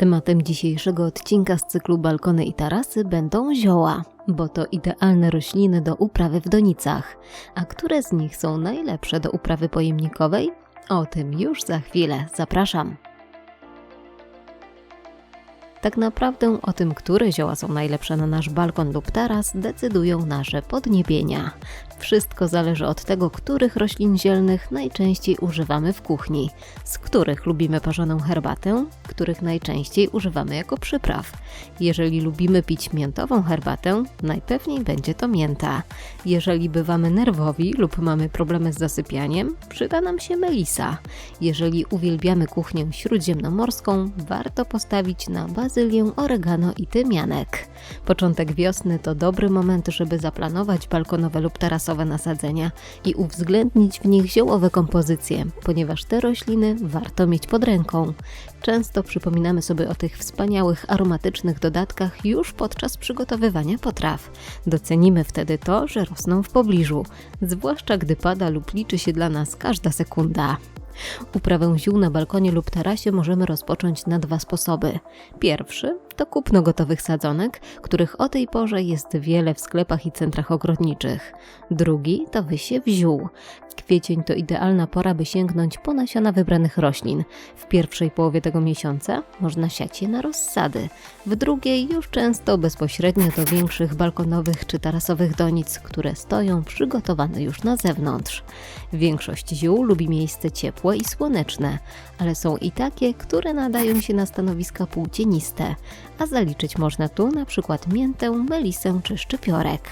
Tematem dzisiejszego odcinka z cyklu Balkony i Tarasy będą zioła, bo to idealne rośliny do uprawy w donicach. A które z nich są najlepsze do uprawy pojemnikowej? O tym już za chwilę. Zapraszam. Tak naprawdę o tym, które zioła są najlepsze na nasz balkon lub taras, decydują nasze podniebienia. Wszystko zależy od tego, których roślin zielnych najczęściej używamy w kuchni, z których lubimy parzoną herbatę, których najczęściej używamy jako przypraw. Jeżeli lubimy pić miętową herbatę, najpewniej będzie to mięta. Jeżeli bywamy nerwowi lub mamy problemy z zasypianiem, przyda nam się melisa. Jeżeli uwielbiamy kuchnię śródziemnomorską, warto postawić na bazylię, oregano i tymianek. Początek wiosny to dobry moment, żeby zaplanować balkonowe lub tarasowe nasadzenia i uwzględnić w nich ziołowe kompozycje, ponieważ te rośliny warto mieć pod ręką. Często przypominamy sobie o tych wspaniałych aromatycznych dodatkach już podczas przygotowywania potraw. Docenimy wtedy to, że rosną w pobliżu, zwłaszcza gdy pada lub liczy się dla nas każda sekunda. Uprawę ziół na balkonie lub tarasie możemy rozpocząć na dwa sposoby. Pierwszy to kupno gotowych sadzonek, których o tej porze jest wiele w sklepach i centrach ogrodniczych. Drugi to wysiew ziół. Kwiecień to idealna pora, by sięgnąć po nasiona wybranych roślin. W pierwszej połowie tego miesiąca można siać je na rozsady, w drugiej już często bezpośrednio do większych balkonowych czy tarasowych donic, które stoją przygotowane już na zewnątrz. Większość ziół lubi miejsce ciepłe i słoneczne, ale są i takie, które nadają się na stanowiska półcieniste, a zaliczyć można tu na przykład miętę, melisę czy szczypiorek.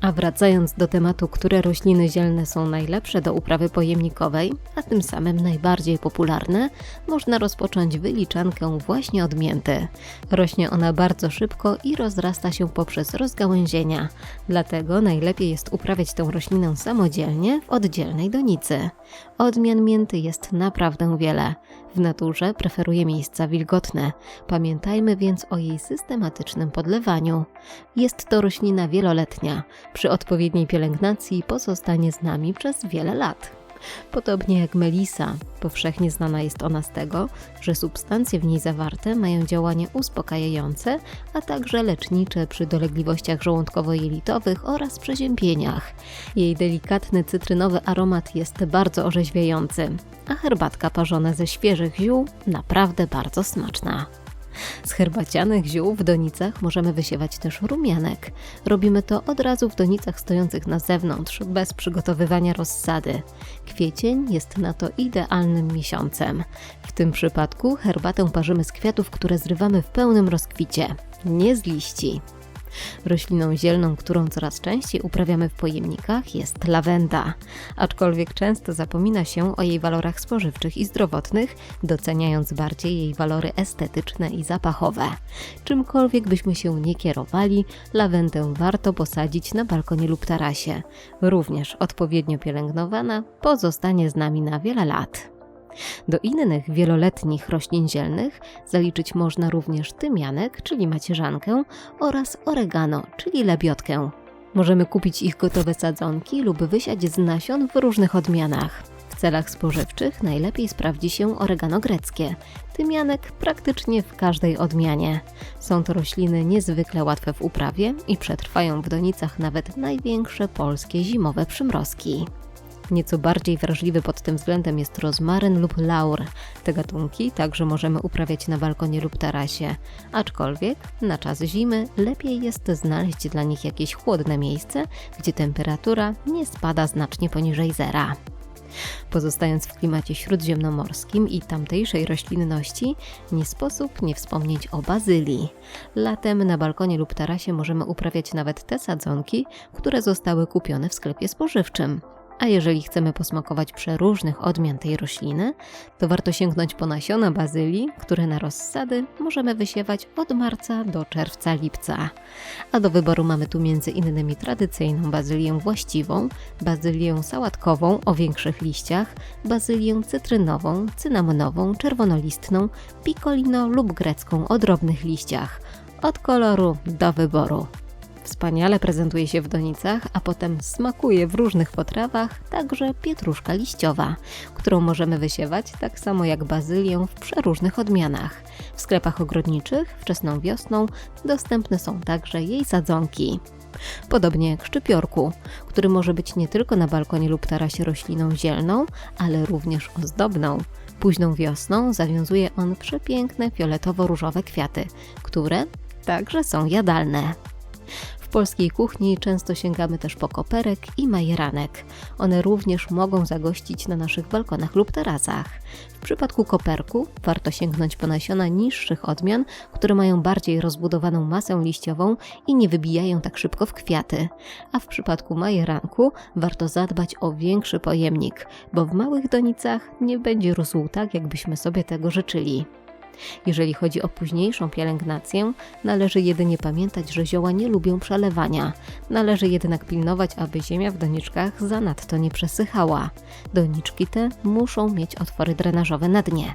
A wracając do tematu, które rośliny zielne są najlepsze do uprawy pojemnikowej, a tym samym najbardziej popularne, można rozpocząć wyliczankę właśnie od mięty. Rośnie ona bardzo szybko i rozrasta się poprzez rozgałęzienia, dlatego najlepiej jest uprawiać tę roślinę samodzielnie w oddzielnej donicy. Odmian mięty jest naprawdę wiele. W naturze preferuje miejsca wilgotne. Pamiętajmy więc o jej systematycznym podlewaniu. Jest to roślina wieloletnia. Przy odpowiedniej pielęgnacji pozostanie z nami przez wiele lat. Podobnie jak melisa, powszechnie znana jest ona z tego, że substancje w niej zawarte mają działanie uspokajające, a także lecznicze przy dolegliwościach żołądkowo-jelitowych oraz przeziębieniach. Jej delikatny cytrynowy aromat jest bardzo orzeźwiający, a herbatka parzona ze świeżych ziół naprawdę bardzo smaczna. Z herbacianych ziół w donicach możemy wysiewać też rumianek. Robimy to od razu w donicach stojących na zewnątrz, bez przygotowywania rozsady. Kwiecień jest na to idealnym miesiącem. W tym przypadku herbatę parzymy z kwiatów, które zrywamy w pełnym rozkwicie, nie z liści. Rośliną zielną, którą coraz częściej uprawiamy w pojemnikach, jest lawenda. Aczkolwiek często zapomina się o jej walorach spożywczych i zdrowotnych, doceniając bardziej jej walory estetyczne i zapachowe. Czymkolwiek byśmy się nie kierowali, lawendę warto posadzić na balkonie lub tarasie. Również odpowiednio pielęgnowana pozostanie z nami na wiele lat. Do innych wieloletnich roślin zielnych zaliczyć można również tymianek, czyli macierzankę, oraz oregano, czyli lebiotkę. Możemy kupić ich gotowe sadzonki lub wysiać z nasion w różnych odmianach. W celach spożywczych najlepiej sprawdzi się oregano greckie, tymianek praktycznie w każdej odmianie. Są to rośliny niezwykle łatwe w uprawie i przetrwają w donicach nawet największe polskie zimowe przymrozki. Nieco bardziej wrażliwy pod tym względem jest rozmaryn lub laur. Te gatunki także możemy uprawiać na balkonie lub tarasie, aczkolwiek na czas zimy lepiej jest znaleźć dla nich jakieś chłodne miejsce, gdzie temperatura nie spada znacznie poniżej zera. Pozostając w klimacie śródziemnomorskim i tamtejszej roślinności, nie sposób nie wspomnieć o bazylii. Latem na balkonie lub tarasie możemy uprawiać nawet te sadzonki, które zostały kupione w sklepie spożywczym. A jeżeli chcemy posmakować przeróżnych odmian tej rośliny, to warto sięgnąć po nasiona bazylii, które na rozsady możemy wysiewać od marca do czerwca-lipca. A do wyboru mamy tu między innymi tradycyjną bazylię właściwą, bazylię sałatkową o większych liściach, bazylię cytrynową, cynamonową, czerwonolistną, piccolino lub grecką o drobnych liściach. Od koloru do wyboru. Wspaniale prezentuje się w donicach, a potem smakuje w różnych potrawach, także pietruszka liściowa, którą możemy wysiewać tak samo jak bazylię w przeróżnych odmianach. W sklepach ogrodniczych wczesną wiosną dostępne są także jej sadzonki. Podobnie jak szczypiorku, który może być nie tylko na balkonie lub tarasie rośliną zielną, ale również ozdobną. Późną wiosną zawiązuje on przepiękne fioletowo-różowe kwiaty, które także są jadalne. W polskiej kuchni często sięgamy też po koperek i majeranek. One również mogą zagościć na naszych balkonach lub tarasach. W przypadku koperku warto sięgnąć po nasiona niższych odmian, które mają bardziej rozbudowaną masę liściową i nie wybijają tak szybko w kwiaty. A w przypadku majeranku warto zadbać o większy pojemnik, bo w małych donicach nie będzie rósł tak, jakbyśmy sobie tego życzyli. Jeżeli chodzi o późniejszą pielęgnację, należy jedynie pamiętać, że zioła nie lubią przelewania. Należy jednak pilnować, aby ziemia w doniczkach zanadto nie przesychała. Doniczki te muszą mieć otwory drenażowe na dnie.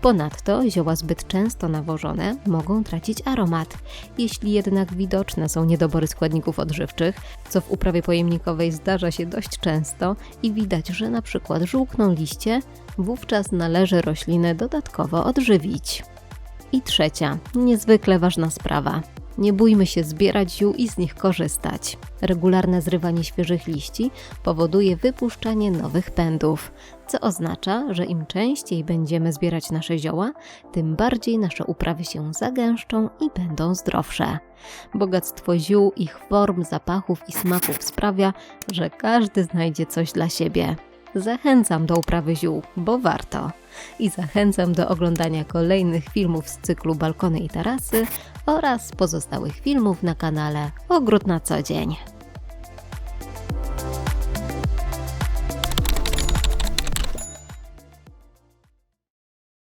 Ponadto zioła zbyt często nawożone mogą tracić aromat. Jeśli jednak widoczne są niedobory składników odżywczych, co w uprawie pojemnikowej zdarza się dość często i widać, że na przykład żółkną liście, wówczas należy rośliny dodatkowo odżywić. I trzecia, niezwykle ważna sprawa. Nie bójmy się zbierać ziół i z nich korzystać. Regularne zrywanie świeżych liści powoduje wypuszczanie nowych pędów, co oznacza, że im częściej będziemy zbierać nasze zioła, tym bardziej nasze uprawy się zagęszczą i będą zdrowsze. Bogactwo ziół, ich form, zapachów i smaków sprawia, że każdy znajdzie coś dla siebie. Zachęcam do uprawy ziół, bo warto. I zachęcam do oglądania kolejnych filmów z cyklu Balkony i Tarasy oraz pozostałych filmów na kanale Ogród na co dzień.